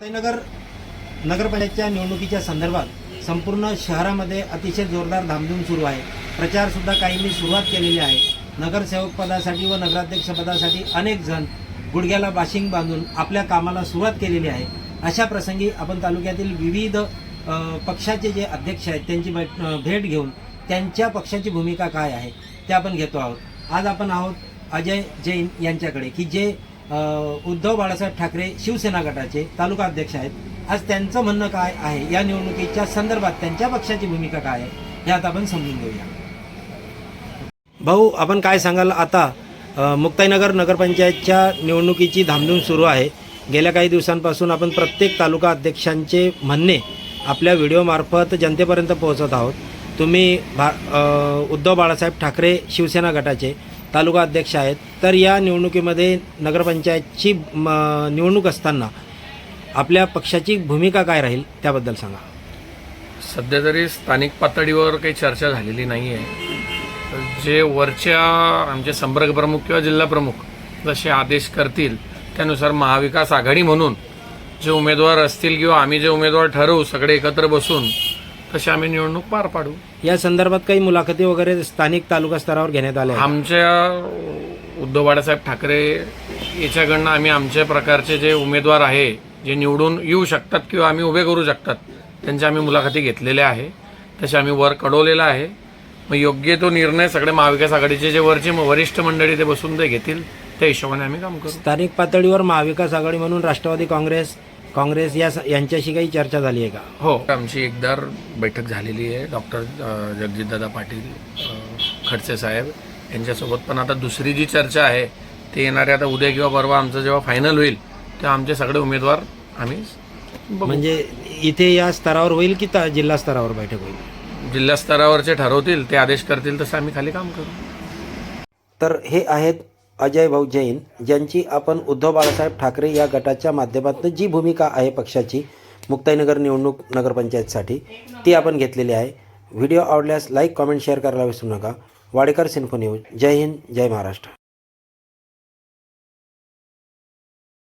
नगर नगरपंचायतच्या निवडणुकीच्या संदर्भात संपूर्ण शहरामध्ये अतिशय जोरदार धामधूम सुरू आहे. प्रचार सुद्धा काहींनी सुरुवात केलेली आहे. नगरसेवक पदासाठी व नगराध्यक्ष पदासाठी अनेक जण गुडघ्याला बाशिंग बांधून आपल्या कामाला सुरुवात केलेली आहे. अशा प्रसंगी आपण तालुक्यातील विविध पक्षाचे जे अध्यक्ष आहेत त्यांची भेट भेट घेऊन त्यांच्या पक्षाची भूमिका काय आहे ते आपण घेतो आहोत. आज आपण आहोत अजय जैन यांच्याकडे की जे उद्धव बाळासाहेब ठाकरे शिवसेना गटाचे तालुका अध्यक्ष आहेत. आज त्यांचं म्हणणं काय आहे? या निवडणुकीच्या संदर्भात त्यांच्या पक्षाची भूमिका काय आहे? हे आता आपण समजून घेऊया. भाऊ आपण काय सांगाल? आता मुक्ताईनगर नगरपंचायतच्या निवडणुकीची धामधूम सुरू आहे. गेल्या काही दिवसांपासून आपण प्रत्येक तालुका अध्यक्षांचे म्हणणे आपल्या व्हिडिओमार्फत जनतेपर्यंत पोहोचत आहोत. तुम्ही भा उद्धव बाळासाहेब ठाकरे शिवसेना गटाचे तालुका अध्यक्ष आहेत. तर या निवडणुकीमध्ये नगरपंचायतची म, निवडणूक असताना आपल्या पक्षाची भूमिका काय राहील त्याबद्दल सांगा. सध्या तरी स्थानिक पातळीवर काही चर्चा झालेली नाही आहे. जे वरच्या आमचे संपर्क प्रमुख किंवा जिल्हा प्रमुख जसे आदेश करतील त्यानुसार महाविकास आघाडी म्हणून जे उमेदवार असतील किंवा आम्ही जे उमेदवार ठरवू सगळे एकत्र बसून तशी आम्ही निवडणूक पार पाडू. या संदर्भात काही मुलाखती वगैरे स्थानिक तालुका स्तरावर घेण्यात आल्या? आमच्या उद्धव बाळासाहेब ठाकरे याच्याकडनं आम्ही आमच्या प्रकारचे जे उमेदवार आहे जे निवडून येऊ शकतात किंवा आम्ही उभे करू शकतात त्यांच्या आम्ही मुलाखती घेतलेल्या आहे. तसे आम्ही वर कळवलेला आहे. मग योग्य तो निर्णय सगळे महाविकास आघाडीचे जे वरचे वरिष्ठ मंडळी ते बसून ते घेतील त्या हिशोबाने आम्ही काम करू. स्थानिक पातळीवर महाविकास आघाडी म्हणून राष्ट्रवादी काँग्रेस काँग्रेस या यांच्याशी काही चर्चा झाली आहे का? हो. आमची एकदार बैठक झालेली आहे. डॉक्टर जगजितदादा पाटील खडसे साहेब यांच्यासोबत. पण आता दुसरी जी चर्चा आहे ते येणारे आता उद्या किंवा परवा आमचं जेव्हा फायनल होईल तेव्हा आमचे सगळे उमेदवार आम्ही. म्हणजे इथे या स्तरावर होईल की ता- जिल्हा स्तरावर बैठक होईल? जिल्हा स्तरावरचे ठरवतील ते आदेश करतील तसं आम्ही खाली काम करू. तर हे आहेत अजय भाऊ जैन ज्यांची आपण उद्धव बाळासाहेब ठाकरे या गटाच्या माध्यमातून जी भूमिका आहे पक्षाची मुक्ताईनगर निवडणूक नगरपंचायतसाठी ती आपण घेतलेली आहे. व्हिडिओ आवडल्यास लाईक कॉमेंट शेअर करायला विसरू नका. वाडेकर सिन्फो न्यूज. जय हिंद जय महाराष्ट्र.